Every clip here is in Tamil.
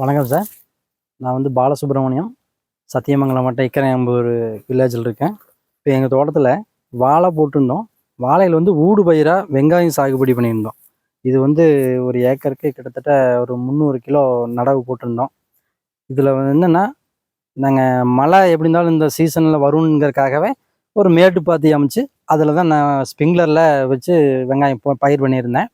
வணக்கம் சார். நான் வந்து பாலசுப்ரமணியம் சத்தியமங்கலம் வட்டம் இக்கரையம்பூர் வில்லேஜில் இருக்கேன். இப்போ எங்கள் தோட்டத்தில் வாழை போட்டிருந்தோம். வாழையில் வந்து ஊடு பயிராக வெங்காயம் சாகுபடி பண்ணியிருந்தோம். இது வந்து ஒரு ஏக்கருக்கு கிட்டத்தட்ட ஒரு முந்நூறு கிலோ நடவு போட்டிருந்தோம். இதில் வந்து என்னென்னா நாங்கள் மழை எப்படி இருந்தாலும் இந்த சீசனில் வருங்கிறதுக்காகவே ஒரு மேட்டு பாத்தி அமைச்சு அதில் தான் நான் ஸ்ப்ரிங்க்லரில் வச்சு வெங்காயம் பயிர் பண்ணியிருந்தேன்.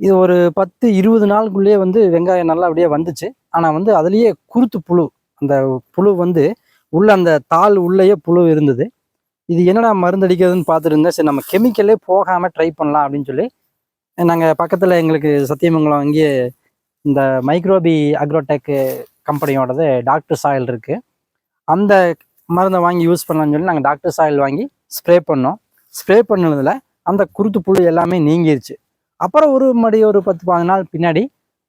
இது ஒரு பத்து இருபது நாளுக்குள்ளேயே வந்து வெங்காயம் நல்லா அப்படியே வந்துச்சு. ஆனால் வந்து அதுலேயே குருத்து புழு அந்த புழு வந்து உள்ள அந்த தாள் உள்ளேயே புழு இருந்தது. இது என்னடா மருந்து அடிக்கிறதுன்னு பார்த்துட்டு இருந்தேன். சரி நம்ம கெமிக்கலே போகாமல் ட்ரை பண்ணலாம் அப்படின்னு சொல்லி நாங்கள் பக்கத்தில் எங்களுக்கு சத்தியமங்கலம் இங்கேயே இந்த மைக்ரோபி அக்ரோடெக் கம்பெனியோடது டாக்டர் சாயில் இருக்குது அந்த மருந்தை வாங்கி யூஸ் பண்ணலாம்னு சொல்லி நாங்கள் டாக்டர் சாயில் வாங்கி ஸ்ப்ரே பண்ணோம். ஸ்ப்ரே பண்ணதில் அந்த குருத்து புழு எல்லாமே நீங்கிருச்சு. அப்புறம் ஒரு மடி ஒரு பத்து பதினஞ்சு நாள் பின்னாடி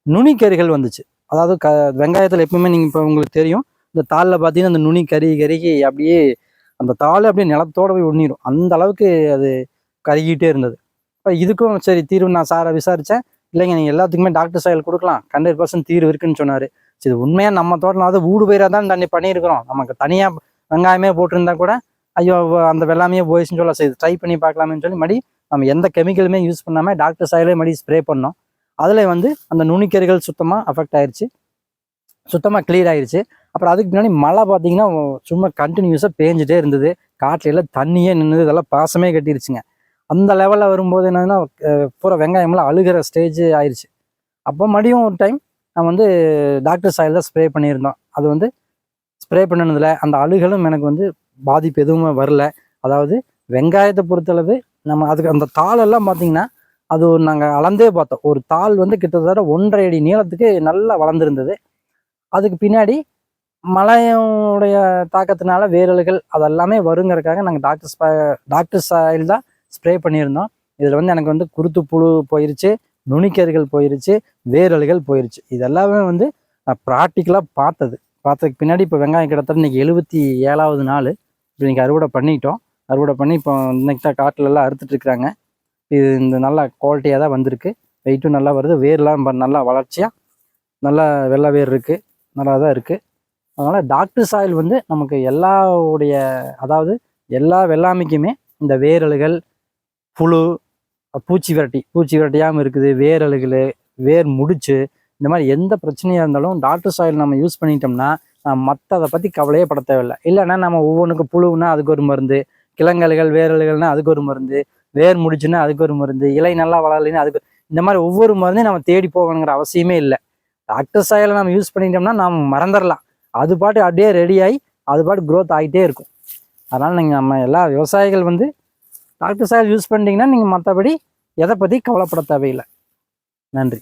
நுனிக்கறிகள் வந்துச்சு. அதாவது க வெங்காயத்தில் எப்பவுமே நீங்கள் இப்போ உங்களுக்கு தெரியும் இந்த தாளில் பார்த்தீங்கன்னா அந்த நுனி கருகி கருகி அப்படியே அந்த தாள் அப்படியே நிலத்தோட போய் ஒண்ணிடும் அந்த அளவுக்கு அது கருகிட்டே இருந்தது. இப்போ இதுக்கும் சரி தீர்வு நான் சாரை விசாரித்தேன் இல்லைங்க நீங்கள் எல்லாத்துக்குமே டாக்டர் சாயல் கொடுக்கலாம். ஹண்ட்ரட் பர்சன்ட் தீர்வு இருக்குன்னு சொன்னார். சரி உண்மையாக நம்ம தோட்டம் அதாவது ஊடு பயிராக தான் தண்ணி பண்ணியிருக்கிறோம். நமக்கு தனியாக வெங்காயமே போட்டிருந்தா கூட ஐயோ அந்த வெள்ளாமையே போயிடுச்சுன்னு சொல்ல சரி ட்ரை பண்ணி பார்க்கலாமேன்னு சொல்லி மடி நம்ம எந்த கெமிக்கலுமே யூஸ் பண்ணாமல் டாக்டர் சாயலே மடி ஸ்ப்ரே பண்ணோம். அதில் வந்து அந்த நுனிக்கறிகள் சுத்தமாக அஃபெக்ட் ஆயிடுச்சு சுத்தமாக கிளியர் ஆயிடுச்சு அப்புறம் அதுக்கு பின்னாடி மழை பார்த்தீங்கன்னா சும்மா கண்டினியூஸாக பேஞ்சிட்டே இருந்தது. காட்டுல எல்லாம் தண்ணியே நின்றுது இதெல்லாம் பாசமே கட்டிருச்சுங்க. அந்த லெவலில் வரும்போது என்னன்னா பூரா வெங்காயம்லாம் அழுகிற ஸ்டேஜ் ஆயிடுச்சு அப்போ மறுபடியும் ஒரு டைம் நான் வந்து டாக்டர் சாயில் தான் ஸ்ப்ரே பண்ணியிருந்தோம். அது வந்து ஸ்ப்ரே பண்ணனதுல அந்த அழுகலும் எனக்கு வந்து பாதிப்பு எதுவுமே வரல. அதாவது வெங்காயத்தை பொறுத்தளவு நம்ம அதுக்கு அந்த தாளெல்லாம் பார்த்தீங்கன்னா அது நாங்கள் அளந்தே பார்த்தோம். ஒரு தாள் வந்து கிட்டத்தட்ட ஒன்றரை அடி நீளத்துக்கு நல்லா வளர்ந்துருந்தது. அதுக்கு பின்னாடி மழையோடைய தாக்கத்தினால வேரல்கள் அதெல்லாமே வருங்கிறக்காக நாங்கள் டாக்டர் ஸ்பா டாக்டர் சாயில் தான் ஸ்ப்ரே பண்ணியிருந்தோம். இதில் வந்து எனக்கு வந்து குருத்து புழு போயிருச்சு நுணிக்கர்கள் போயிருச்சு வேரல்கள் போயிருச்சு. இதெல்லாமே வந்து நான் ப்ராக்டிக்கலாக பார்த்தது. பார்த்ததுக்கு பின்னாடி இப்போ வெங்காயம் கிட்டத்தட்ட இன்றைக்கி எழுபத்தி ஏழாவது நாள். இப்போ இன்றைக்கி அறுவடை பண்ணிட்டோம். அறுவடை பண்ணி இப்போ இன்னைக்கு தான் காட்டிலெல்லாம் அறுத்துட்டு இருக்கிறாங்க. இது இந்த நல்லா குவாலிட்டியாக தான் வந்திருக்கு. வெயிட்டும் நல்லா வருது. வேர்லாம் ப- நல்லா வளர்ச்சியாக நல்லா வெள்ளை வேர் இருக்குது நல்லா தான் இருக்குது அதனால் டாக்டர் சாயில் வந்து நமக்கு எல்லாவுடைய அதாவது எல்லா வெள்ளாமைக்குமே இந்த வேரலுகள் புழு பூச்சி விரட்டி பூச்சி விரட்டியாமல் இருக்குது வேரலுகள் வேர் முடிச்சு இந்த மாதிரி எந்த பிரச்சனையாக இருந்தாலும் டாக்டர் சாயில் நம்ம யூஸ் பண்ணிட்டோம்னா மற்றதை பற்றி கவலையே பட தேவையில்லை. இல்லைன்னா நம்ம ஒவ்வொன்றுக்கு புழுவுனா அதுக்கு ஒரு மருந்து கிளங்கல்கள் வேரல்கள்னா அதுக்கு ஒரு மருந்து வேர் முடிச்சுன்னா அதுக்கு ஒரு மருந்து இலை நல்லா வளரலைன்னா அதுக்கு இந்த மாதிரி ஒவ்வொரு மருந்தையும் நம்ம தேடி போகணுங்கிற அவசியமே இல்லை. டாக்டர் சாயலை நம்ம யூஸ் பண்ணிட்டோம்னா நம்ம மறந்துடலாம் அது பாட்டு அப்படியே ரெடி ஆகி அது பாட்டு க்ரோத் ஆகிட்டே இருக்கும். அதனால் நீங்கள் நம்ம எல்லா விவசாயிகள் வந்து டாக்டர் சாயல் யூஸ் பண்ணிட்டீங்கன்னா நீங்கள் மற்றபடி எதை பற்றி கவலைப்பட தேவையில்லை. நன்றி.